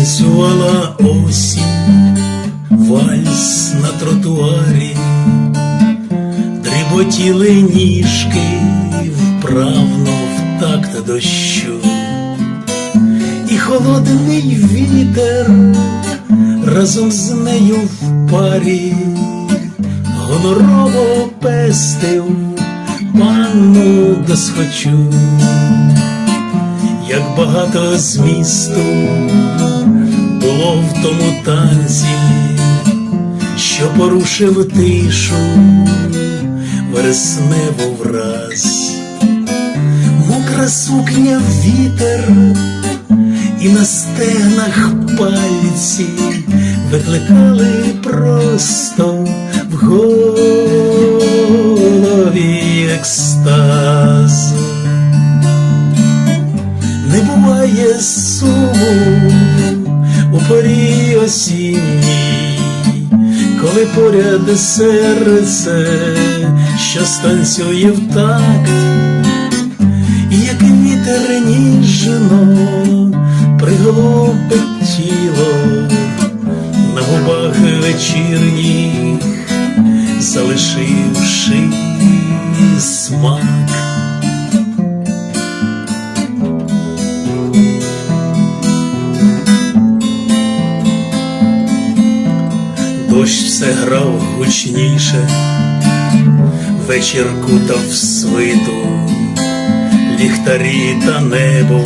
Танцювала осінь, вальс на тротуарі, дріботіли ніжки вправно в такт дощу, і холодний вітер разом з нею в парі. Гонорово пестив панну досхочу. Як багато змісту було в тому танці, що порушив тишу вересневу враз, мокра сукня вітер, і на стегнах пальці викликали просто в голові екстаз. Не буває суму у порі осінній, коли поряд серце, що станцює в такт, як вітер ніжно приголубить тіло на губах вечірніх, залишивши смак. Дощ все грав гучніше, вечір кутав свиту, ліхтарі та небо.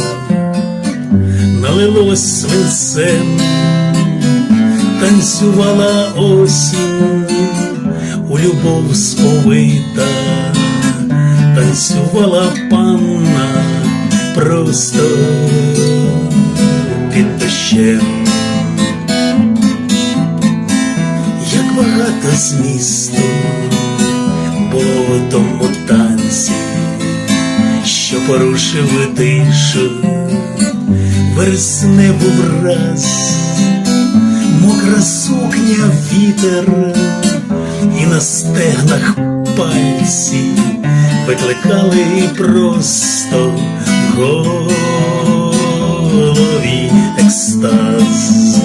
Налилось свинцем, танцювала осінь. У любов сповита, танцювала панна просто під дощем. Змісту було в тому танці, що порушив тишу вересневу враз, мокра сукня вітер, і на стегнах пальці викликали просто в голові екстаз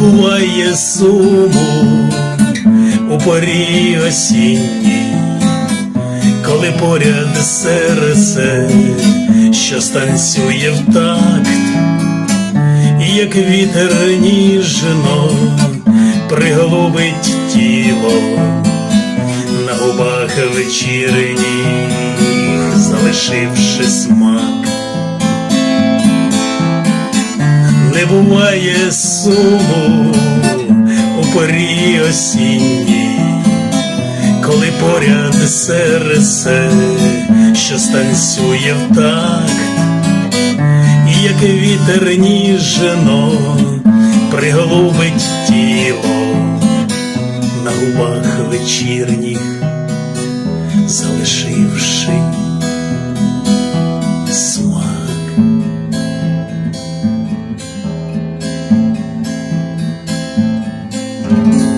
буває суму у порі осінній, коли поряд серце, що станцює в такт, як вітер ніжно приголубить тіло на губах вечірніх, залишивши смак. Не буває суму у порі осінній, коли поряд серце, що станцює в такт, і як вітер ніжно приголубить тіло на губах вечірніх, залишивши Música